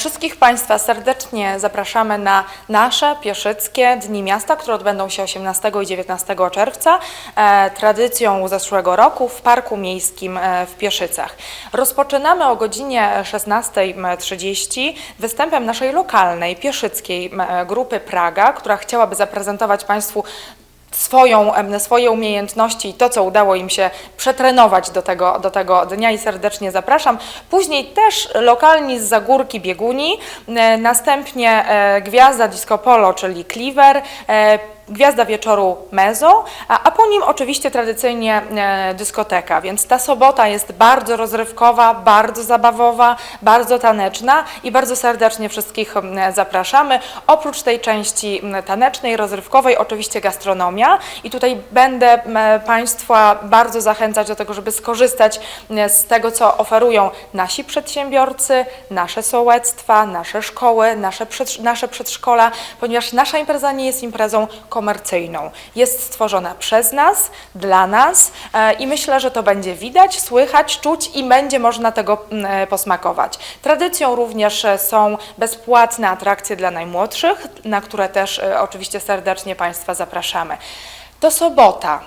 Wszystkich Państwa serdecznie zapraszamy na nasze Pieszyckie Dni Miasta, które odbędą się 18 i 19 czerwca, e, tradycją zeszłego roku w Parku Miejskim e, w Pieszycach. Rozpoczynamy o godzinie 16.30 występem naszej lokalnej pieszyckiej m, grupy Praga, która chciałaby zaprezentować Państwu swoją, swoje umiejętności i to, co udało im się przetrenować do tego, do tego dnia i serdecznie zapraszam. Później też lokalni z Zagórki Bieguni, e, następnie e, Gwiazda Disco Polo, czyli Cleaver, e, Gwiazda Wieczoru Mezo, a, a po nim oczywiście tradycyjnie e, dyskoteka, więc ta sobota jest bardzo rozrywkowa, bardzo zabawowa, bardzo taneczna i bardzo serdecznie wszystkich zapraszamy. Oprócz tej części tanecznej, rozrywkowej, oczywiście gastronomia i tutaj będę Państwa bardzo zachęcać do tego, żeby skorzystać z tego, co oferują nasi przedsiębiorcy, nasze sołectwa, nasze szkoły, nasze, nasze przedszkola, ponieważ nasza impreza nie jest imprezą komercyjną. Jest stworzona przez nas, dla nas e, i myślę, że to będzie widać, słychać, czuć i będzie można tego mm, e, posmakować. Tradycją również e, są bezpłatne atrakcje dla najmłodszych, na które też oczywiście serdecznie Państwa zapraszamy. To sobota.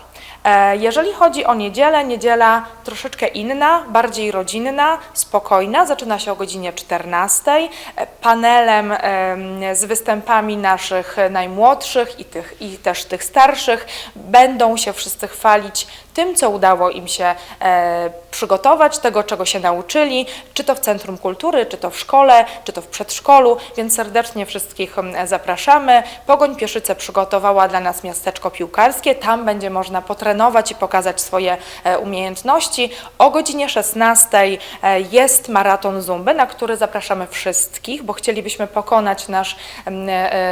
E, Jeżeli chodzi o niedzielę, niedziela troszeczkę inna, bardziej rodzinna, spokojna. Zaczyna się o godzinie 14. E, Panelem em, z występami naszych najmłodszych i, tych, i też tych starszych będą się wszyscy chwalić tym, co udało im się e, przygotować, tego, czego się nauczyli, czy to w Centrum Kultury, czy to w szkole, czy to w przedszkolu, więc serdecznie wszystkich zapraszamy. Pogoń Pieszyce przygotowała dla nas miasteczko piłkarskie, tam będzie można potrenować i pokazać swoje e, umiejętności. O godzinie 16 e, jest maraton Zumby, na który zapraszamy wszystkich, bo chcielibyśmy pokonać nasz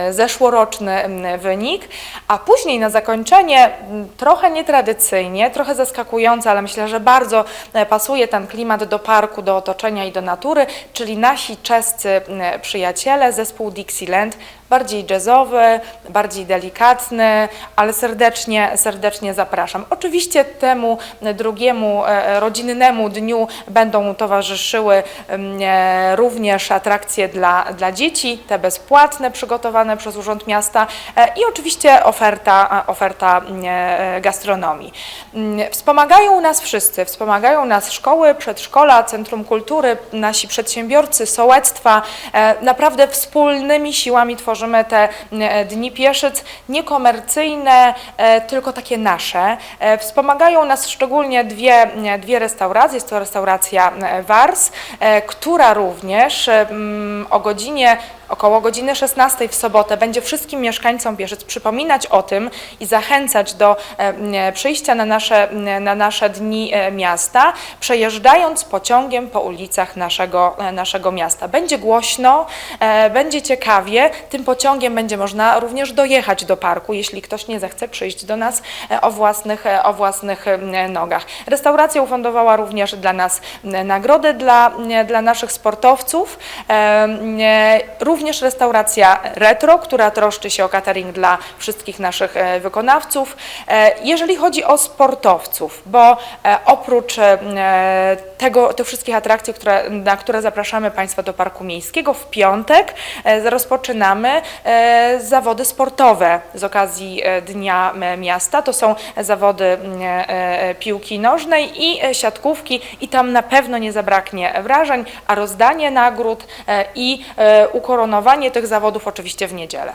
zeszłoroczny wynik, a później na zakończenie trochę nietradycyjnie, trochę zaskakująco, ale myślę, że bardzo e, pasuje ten klimat do parku, do otoczenia i do natury, czyli nasi czescy przyjaciele, zespół Dixieland, bardziej jazzowy, bardziej delikatny, ale serdecznie, serdecznie zapraszam. Oczywiście temu drugiemu e, rodzinnemu dniu będą towarzyszyły e, również atrakcje dla, dla dzieci, te bezpłatne, przygotowane przez Urząd Miasta e, i oczywiście oferta, oferta e, gastronomii. Mm, Wspomagają nas wszyscy, wspomagają nas szkoły, przedszkola, Centrum Kultury, nasi przedsiębiorcy, sołectwa. E, Naprawdę wspólnymi siłami tworzymy te e, Dni Pieszyc, niekomercyjne, e, tylko takie nasze. Wspomagają nas szczególnie dwie, e, dwie restauracje. Jest to restauracja Wars, która również mm, o godzinie około godziny 16 w sobotę będzie wszystkim mieszkańcom Bieżyc przypominać o tym i zachęcać do e, m, przyjścia na nasze, m, na nasze dni e, miasta, przejeżdżając pociągiem po ulicach naszego, e, naszego miasta. Będzie głośno, e, będzie ciekawie, tym pociągiem będzie można również dojechać do parku, jeśli ktoś nie zechce przyjść do nas e, o własnych, e, o własnych e, nogach. Restauracja ufundowała również dla nas m, nagrody dla, dla naszych sportowców. E, m, Również restauracja retro, która troszczy się o catering dla wszystkich naszych e, wykonawców. E, Jeżeli chodzi o sportowców, bo e, oprócz tego, tych wszystkich atrakcji, które, na które zapraszamy Państwa do Parku Miejskiego, w piątek rozpoczynamy zawody sportowe z okazji Dnia Miasta. To są zawody piłki nożnej i siatkówki i tam na pewno nie zabraknie wrażeń, a rozdanie nagród i e, ukoronowanie tych zawodów oczywiście w niedzielę.